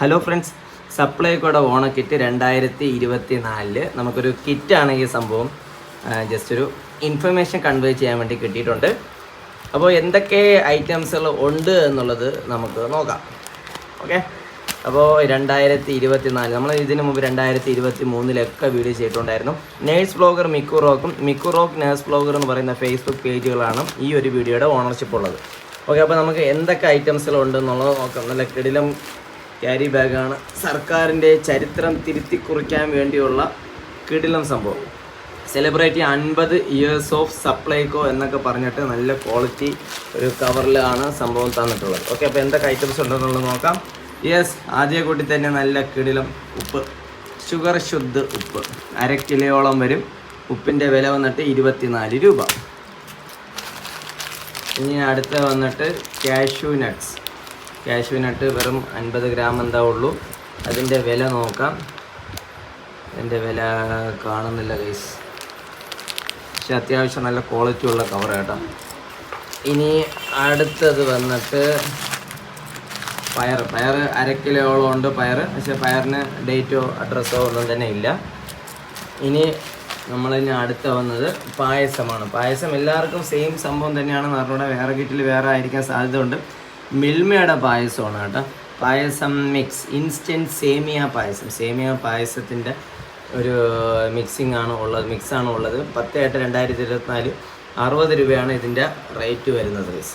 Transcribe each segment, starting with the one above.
Hello friends സപ്ലൈക്കോടെ kit രണ്ടായിരത്തി ഇരുപത്തി നാലിൽ നമുക്കൊരു കിറ്റാണ് ഈ സംഭവം. ജസ്റ്റ് ഒരു ഇൻഫർമേഷൻ കൺവേ ചെയ്യാൻ വേണ്ടി കിട്ടിയിട്ടുണ്ട്. അപ്പോൾ എന്തൊക്കെ ഐറ്റംസുകൾ ഉണ്ട് എന്നുള്ളത് നമുക്ക് നോക്കാം. ഓക്കെ അപ്പോൾ രണ്ടായിരത്തി ഇരുപത്തി നാല് നമ്മൾ ഇതിനു മുമ്പ് രണ്ടായിരത്തി ഇരുപത്തി മൂന്നിലൊക്കെ വീഡിയോ ചെയ്തിട്ടുണ്ടായിരുന്നു. നേഴ്സ് ബ്ലോഗർ മിക്കുറോക്കും റോക്കും മിക്കു റോക്ക് നേഴ്സ് ബ്ലോഗർ എന്ന് പറയുന്ന ഫേസ്ബുക്ക് പേജുകളാണ് ഈ ഒരു വീഡിയോയുടെ ഓണർഷിപ്പ് ഉള്ളത്. ഓക്കെ അപ്പോൾ നമുക്ക് എന്തൊക്കെ ഐറ്റംസുകൾ ഉണ്ടെന്നുള്ളത് നോക്കാം. നല്ല കിടിലം ക്യാരി ബാഗാണ് സർക്കാരിന്റെ ചരിത്രം തിരുത്തി കുറിക്കാൻ വേണ്ടിയുള്ള കിടിലം സംഭവം. സെലിബ്രേറ്റ് അൻപത് ഇയേഴ്സ് ഓഫ് സപ്ലൈകോ എന്നൊക്കെ പറഞ്ഞിട്ട് നല്ല ക്വാളിറ്റി ഒരു കവറിലാണ് സംഭവം തന്നിട്ടുള്ളത്. ഓക്കെ അപ്പോൾ എന്തൊക്കെ ഐറ്റംസ് ഉണ്ടെന്നുള്ളത് നോക്കാം. യെസ് ആദ്യ കൂട്ടി തന്നെ നല്ല കിടിലം ഉപ്പ്. ഷുഗർ ശുദ്ധ ഉപ്പ്. അര കിലോയോളം വരും. ഉപ്പിന്റെ വില വന്നിട്ട് ഇരുപത്തിനാല് രൂപ. ഇനി അടുത്ത വന്നിട്ട് കാഷ്യൂ നട്ട്സ് കാഷ്യൂ നട്ട് വെറും അൻപത് ഗ്രാം എന്താ ഉള്ളൂ. അതിന്റെ വില നോക്കാം. അതിന്റെ വില കാണുന്നില്ല ഗൈസ് പക്ഷെ അത്യാവശ്യം നല്ല ക്വാളിറ്റി ഉള്ള കവർ കേട്ടോ. ഇനി അടുത്തത് വന്നിട്ട് പയർ പയർ അര കിലോയോളം ഉണ്ട് പയർ പക്ഷെ പയറിന് ഡേറ്റോ അഡ്രസ്സോ ഒന്നും തന്നെ ഇല്ല. ഇനി നമ്മളിനി അടുത്ത വന്നത് പായസമാണ്. പായസം എല്ലാവർക്കും സെയിം സംഭവം തന്നെയാണെന്ന് പറഞ്ഞുകൂടെ വേറെ കിറ്റിൽ വേറെ ആയിരിക്കാൻ സാധ്യതയുണ്ട്. മിൽമയുടെ പായസമാണ് കേട്ടോ. പായസം മിക്സ് ഇൻസ്റ്റന്റ് സേമിയ പായസം. സേമിയ പായസത്തിന്റെ ഒരു മിക്സിംഗ് ആണ് ഉള്ളത് മിക്സ് ആണ് ഉള്ളത്. പത്ത് എട്ട് രണ്ടായിരത്തി ഇരുപത്തിനാല് അറുപത് രൂപയാണ് ഇതിന്റെ റേറ്റ് വരുന്നത് guys.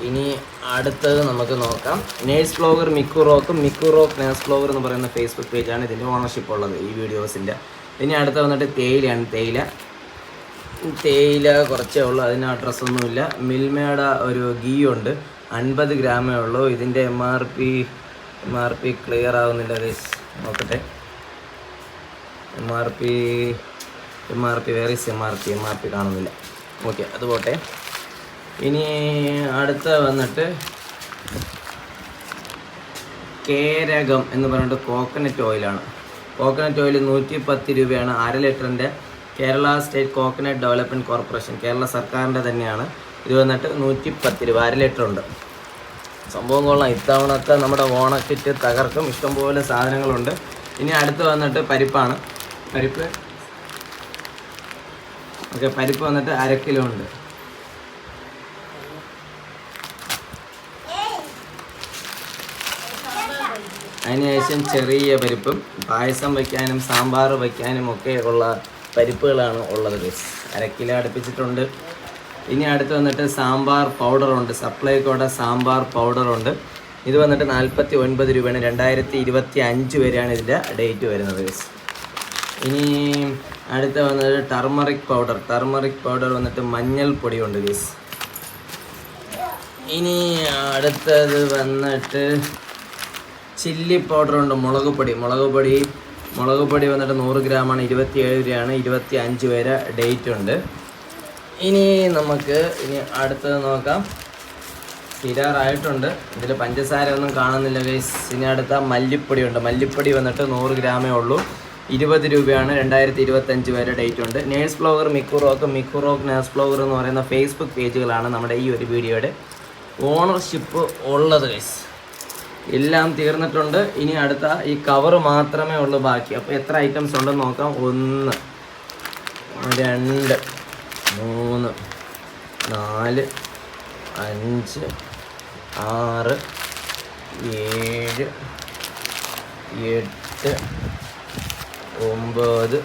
ഇനി അടുത്തത് നമുക്ക് നോക്കാം. Nurse blogger Mikku rock Mikku rock nurse blogger എന്ന് പറയുന്ന ഫേസ്ബുക്ക് പേജാണ് ഇതിന്റെ ഓണർഷിപ്പ് ഉള്ളത് ഈ വീഡിയോസിന്റെ ഇനി അടുത്ത വന്നിട്ട് തേയിലയാണ്. തേയില തേയില കുറച്ചേ ഉള്ളൂ അതിന് അഡ്രസ്സൊന്നുമില്ല മിൽമയുടെ ഒരു ഗീ ഉണ്ട് അൻപത് ഗ്രാമേ ഉള്ളൂ. ഇതിന്റെ M R P M R P clear ആവുന്നില്ല ഗൈസ് നോക്കട്ടെ. M R P M R P വേറെ M R P M R P കാണുന്നില്ല. ഓക്കെ അത് പോട്ടെ. ഇനി അടുത്ത വന്നിട്ട് കേരകം എന്ന് പറഞ്ഞിട്ട് കോക്കനട്ട് ഓയിലാണ് കോക്കനട്ട് ഓയിൽ നൂറ്റി പത്ത് രൂപയാണ് അര ലിറ്ററിന്റെ Kerala state coconut development corporation Kerala സർക്കാരിന്റെ തന്നെയാണ്. ഇത് വന്നിട്ട് നൂറ്റി പത്ത് രൂപ അര ലിറ്റർ ഉണ്ട്. സംഭവം കൊള്ളാം. ഇത്തവണത്തെ നമ്മുടെ ഓണക്കിറ്റ് തകർക്കും. ഇഷ്ടംപോലെ സാധനങ്ങളുണ്ട്. ഇനി അടുത്ത് വന്നിട്ട് പരിപ്പാണ്. പരിപ്പ്? ഓക്കെ പരിപ്പ് വന്നിട്ട് അര കിലോ ഉണ്ട്. അതിനുശേഷം ചെറിയ പരിപ്പും പായസം വയ്ക്കാനും സാമ്പാർ വയ്ക്കാനും ഒക്കെ ഉള്ള പരിപ്പുകളാണ് ഉള്ളത് ഗസ് അര കിലോ അടുപ്പിച്ചിട്ടുണ്ട്. ഇനി അടുത്ത് വന്നിട്ട് സാമ്പാർ പൗഡറുണ്ട് സപ്ലൈക്കോടെ സാമ്പാർ പൗഡറുണ്ട് ഇത് വന്നിട്ട് നാൽപ്പത്തി ഒൻപത് രൂപയാണ്. രണ്ടായിരത്തി ഇരുപത്തി അഞ്ച് വരെയാണ് ഇതിന്റെ ഡേറ്റ് വരുന്നത് ഗസ് ഇനി അടുത്ത വന്നത് ടർമറിക് പൗഡർ ടർമറിക് പൗഡർ വന്നിട്ട് മഞ്ഞൾ പൊടിയുണ്ട് ഗസ് ഇനി അടുത്തത് വന്നിട്ട് ചില്ലി പൗഡർ ഉണ്ട്. മുളക് പൊടി. മുളക് പൊടി മുളക് പൊടി വന്നിട്ട് നൂറ് ഗ്രാമാണ് ഇരുപത്തി ഏഴ് രൂപയാണ് ഇരുപത്തി അഞ്ച് വരെ ഡേറ്റ് ഉണ്ട്. ഇനി നമുക്ക് ഇനി അടുത്തത് നോക്കാം. തീരാറായിട്ടുണ്ട് ഇതിൽ പഞ്ചസാര ഒന്നും കാണുന്നില്ല ഗൈസ് ഇനി അടുത്ത മല്ലിപ്പൊടി ഉണ്ട്. മല്ലിപ്പൊടി വന്നിട്ട് നൂറ് ഗ്രാമേ ഉള്ളൂ. ഇരുപത് രൂപയാണ് രണ്ടായിരത്തി ഇരുപത്തഞ്ച് വരെ ഡേറ്റ് ഉണ്ട്. Nurse blogger Mikku rock Mikku rock Mikku rock nurse blogger എന്ന് പറയുന്ന ഫേസ്ബുക്ക് പേജുകളാണ് നമ്മുടെ ഈ ഒരു വീഡിയോയുടെ ഓണർഷിപ്പ് ഉള്ളത് ഗൈസ് എല്ലാം തീർന്നിട്ടുണ്ട്. ഇനി അടുത്ത ഈ കവർ മാത്രമേ ഉള്ളൂ ബാക്കി. അപ്പോൾ എത്ര ഐറ്റംസ് ഉണ്ടെന്ന് നോക്കാം. ഒന്ന് രണ്ട് മൂന്ന് നാല് അഞ്ച് ആറ് ഏഴ് എട്ട് ഒമ്പത്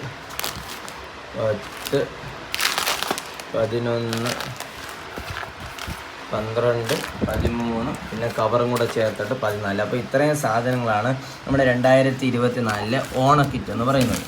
പത്ത് പതിനൊന്ന് പന്ത്രണ്ട് പതിമൂന്ന് പിന്നെ കവറും കൂടെ ചേർത്തിട്ട് പതിനാല്. അപ്പോൾ ഇത്രയും സാധനങ്ങളാണ് നമ്മുടെ രണ്ടായിരത്തി ഇരുപത്തി നാലിലെ ഓണക്കിറ്റ് എന്ന് പറയുന്നത്.